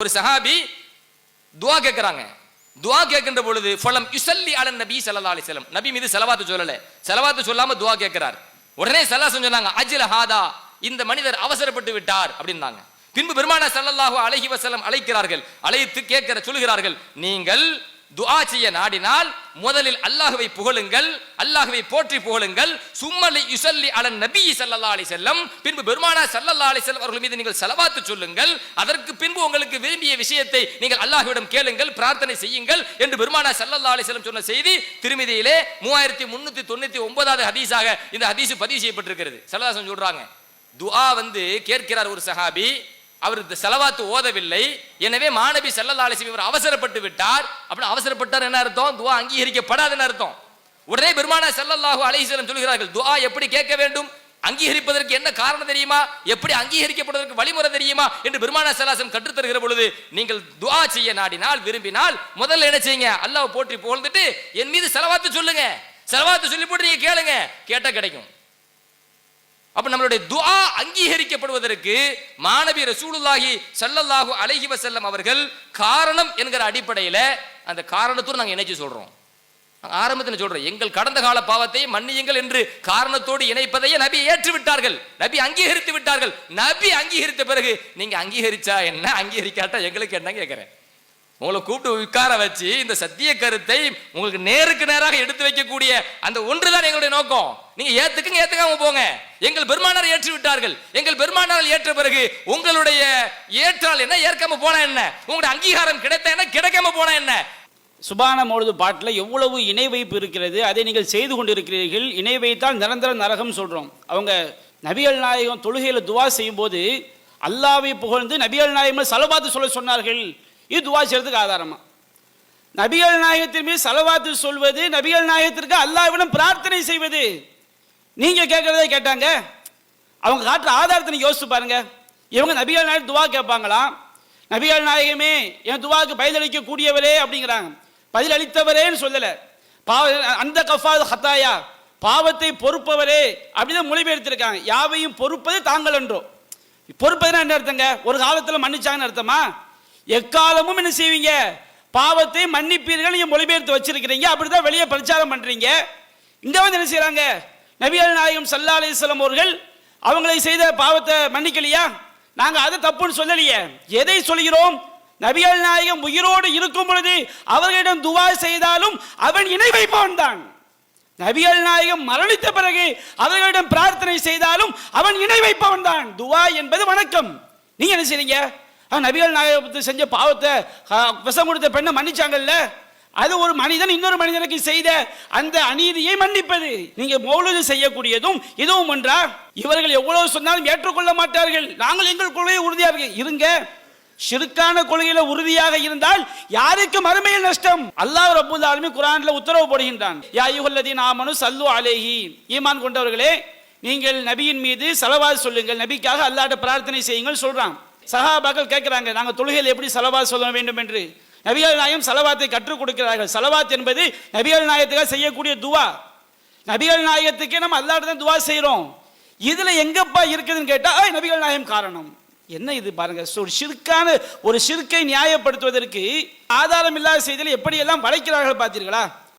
ஒரு சஹாபி துவா கேட்குறாங்க துவா கேட்கின்ற பொழுது ஃபலம் யுசல்லி அலன் நபி சல்லா அலி வஸல்லம். நபி மீது செலவாத்து சொல்லல. செலவாத்து சொல்லாம துவா கேட்கிறார் உடனே சல்லாசம் சொன்னாங்க அஜில் ஹாதா இந்த மனிதர் அவசரப்பட்டு விட்டார். அப்படின்னாங்க. பின்பு பெருமான ஸல்லல்லாஹு அலைஹி வசலம் அழைக்கிறார்கள். அழைத்து கேட்கிற சொல்கிறார்கள் நீங்கள் துஆ செய்ய நாடினால் முதலில் அல்லாஹுவை புகழுங்கள் அல்லாஹுவை போற்றி புகழுங்கள். சும்மலி யுசல்லி அலன் நபி ஸல்லல்லாஹு அலி செல்லம் பின்பு பெருமானா சல்லல்லா அலி செல்லம் அவர்கள் மீது நீங்கள் செலவாத்து சொல்லுங்கள். அதற்கு பின்பு உங்களுக்கு விரும்பிய விஷயத்தை நீங்கள் அல்லாஹுவிடம் கேளுங்கள் பிரார்த்தனை செய்யுங்கள் என்று பெருமானா சல்லல்லா அலி செல்லம் சொன்ன செய்தி திருமதியிலே மூவாயிரத்தி முன்னூத்தி தொண்ணூத்தி ஒன்பதாவது ஹதீஸாக இந்த ஹதீஸ் பதிவு செய்யப்பட்டிருக்கிறது. சல்லல்லாஹு சொல்றாங்க துஆ வந்து கேட்கிறார் ஒரு சஹாபி அவர் இந்த செலவாத்து ஓதவில்லை. எனவே மாணவி செல்லல்லா இவர் அவசரப்பட்டு விட்டார். அப்படின்னு அவசரப்பட்டார் என்ன அர்த்தம்? துவா அங்கீகரிக்கப்படாதுன்னு அர்த்தம். உடனே பெருமானா செல்லல்லாஹு அலைஹி சொல்கிறார்கள் துவா எப்படி கேட்க வேண்டும்? அங்கீகரிப்பதற்கு என்ன காரணம் தெரியுமா? எப்படி அங்கீகரிக்கப்படுவதற்கு வழிமுறை தெரியுமா? என்று பெருமானா சலாசம் கற்றுத் தருகிற பொழுது நீங்கள் துவா செய்ய நாடினால் விரும்பினால் முதல்ல என்ன செய்யுங்க? அல்லாஹ் போற்றி புகழ்ந்துட்டு என் மீது செலவாத்து சொல்லுங்க. செலவாத்து சொல்லி போட்டு நீங்க கேளுங்க. கேட்டா கிடைக்கும். அப்ப நம்மளுடைய துஆ அங்கீகரிக்கப்படுவதற்கு மாணவி ரசூலுல்லாஹி சல்லல்லாஹு அலைஹி வசல்லம் அவர்கள் காரணம் என்கிற அடிப்படையில் அந்த காரணத்தோடு நாங்கள் இணைச்சு சொல்றோம். ஆரம்பத்தில் சொல்றோம் எங்கள் கடந்த கால பாவத்தை மன்னியுங்கள் என்று காரணத்தோடு இணைப்பதையே நபி ஏற்று விட்டார்கள் நபி அங்கீகரித்து விட்டார்கள். நபி அங்கீகரித்த பிறகு நீங்க அங்கீகரிச்சா என்ன? அங்கீகரிக்காட்டா எங்களுக்கு என்ன கேட்கிறேன் உங்களை கூப்பிட்டு உட்கார வச்சு இந்த சத்திய கருத்தை உங்களுக்கு நேருக்கு நேராக எடுத்து வைக்கக்கூடிய அந்த ஒன்றுதான் எங்களுடைய நோக்கம். நீங்க ஏத்துக்குங்க ஏத்துக்காம போங்க. எங்கள் பெருமானார் ஏற்றி விட்டார்கள். எங்கள் பெருமானார் ஏற்ற பிறகு உங்களுடைய ஏற்றால் என்ன? ஏற்காம போனா என்ன? உங்களுடைய அங்கீகாரம் கிடைத்த என்ன? கிடைக்காம போனா என்ன? சுபான மௌலுது பாட்டில் எவ்வளவு இணை வைப்பு இருக்கிறது அதை நீங்கள் செய்து கொண்டிருக்கிறீர்கள். இணை வைத்தால் நிரந்தர நரகம் சொல்கிறோம் அவங்க நபிகள் நாயகம் தொழுகையில் துவா செய்யும்போது அல்லாவை புகழ்ந்து நபிகள் நாயகம் சலபாத்து சொல்ல சொன்னார்கள். இது துவா செய்யறதுக்கு ஆதாரமா? நபிகள் நாயகத்தின் மீது செலவாத்து சொல்வது நபிகள் நாயகத்திற்கு அல்லாவிடம் பிரார்த்தனை செய்வது. நீங்க கேட்கறதே கேட்டாங்க. அவங்க காட்டுற ஆதாரத்தை நீங்க யோசிச்சு பாருங்க. இவங்க நபிகள் நாயகம் துவா கேட்பாங்களாம் நபிகள் நாயகமே என் துவாக்கு பதிலளிக்க கூடியவரே அப்படிங்கிறாங்க. பதிலளித்தவரேன்னு சொல்லல. பாவ அந்த கஃபாது ஹத்தாயா பாவத்தை பொறுப்பவரே அப்படின்னு மொழிபெயர்த்திருக்காங்க. யாவையும் பொறுப்பது தாங்கள் என்றோ. பொறுப்பதுன்னா என்ன அர்த்தங்க? ஒரு காலத்தில் மன்னிச்சாங்கன்னு அர்த்தமா? எக்காலமும் என்ன செய்வீங்க? பாவத்தை மன்னிப்பீர்கள் நீங்க மொழிபெயர்த்து வச்சிருக்கிறீங்க அப்படிதான் வெளியே பிரச்சாரம் பண்றீங்க. இங்க வந்து என்ன செய்கிறாங்க நபிகள் நாயகம் சல்லா அலிஸ்லாம் அவர்கள் அவங்களை செய்த பாவத்தை மன்னிக்கலையா? நாங்க அதை தப்புன்னு சொல்லலையே. எதை சொல்கிறோம்? நபிகள் நாயகம் உயிரோடு இருக்கும் பொழுது அவர்களிடம் துவா செய்தாலும் அவன் இணை வைப்பவன் தான். நபிகள் நாயகம் மரணித்த பிறகு அவர்களிடம் பிரார்த்தனை செய்தாலும் அவன் இணை வைப்பவன் தான். துவா என்பது வணக்கம். நீங்க என்ன செய்றீங்க? நபிகள் நாயகத்தை செஞ்ச பாவத்தை விஷம் கொடுத்த பெண்ணை மன்னிச்சாங்கல்ல? அது ஒரு மனிதன் இன்னொரு மனிதனுக்கு செய்த அந்த அநீதியை மன்னிப்பது. நீங்க மௌலது செய்யக்கூடியதும் இதுவும் ஒன்றா? இவர்கள் எவ்வளவு சொன்னாலும் ஏற்றுக்கொள்ள மாட்டார்கள். நாங்கள் எங்கள் கொள்கையை உறுதியாக இருக்கு. இருங்க. சிறுக்கான கொள்கையில உறுதியாக இருந்தால் யாருக்கும் அருமையில் நஷ்டம்? அல்லாஹ் ரப்பல் ஆலமீன் குரான்ல உத்தரவு போடுகின்றான். யா அய்யுஹல்லதீன ஆமனு சல்லு அலேஹி. ஈமான் கொண்டவர்களே நீங்கள் நபியின் மீது செலவாது சொல்லுங்கள். நபிக்காக அல்லாட்ட பிரார்த்தனை செய்யுங்கள் சொல்றான். சஹாபாக்கள் கேட்கிறாங்க நாங்கள் தொழுகையில் எப்படி செலவாக சொல்ல வேண்டும் என்று? நபிகள் நாயகம் செலவாத்தை கற்றுக் கொடுக்கிறார்கள். செலவாத் என்பது நபிகள் நாயகத்துக்காக செய்யக்கூடிய துவா. நபிகள் நாயகத்துக்கே நம்ம அல்லாட்டு தான் துவா செய்கிறோம் இதில் எங்கப்பா இருக்குதுன்னு கேட்டால் நபிகள் நாயம் காரணம். என்ன இது பாருங்க ஒரு சிறுக்கான ஒரு சிறுக்கை நியாயப்படுத்துவதற்கு ஆதாரம் இல்லாத செய்தியில் எப்படியெல்லாம் வளைக்கிறார்கள் பார்த்தீர்களா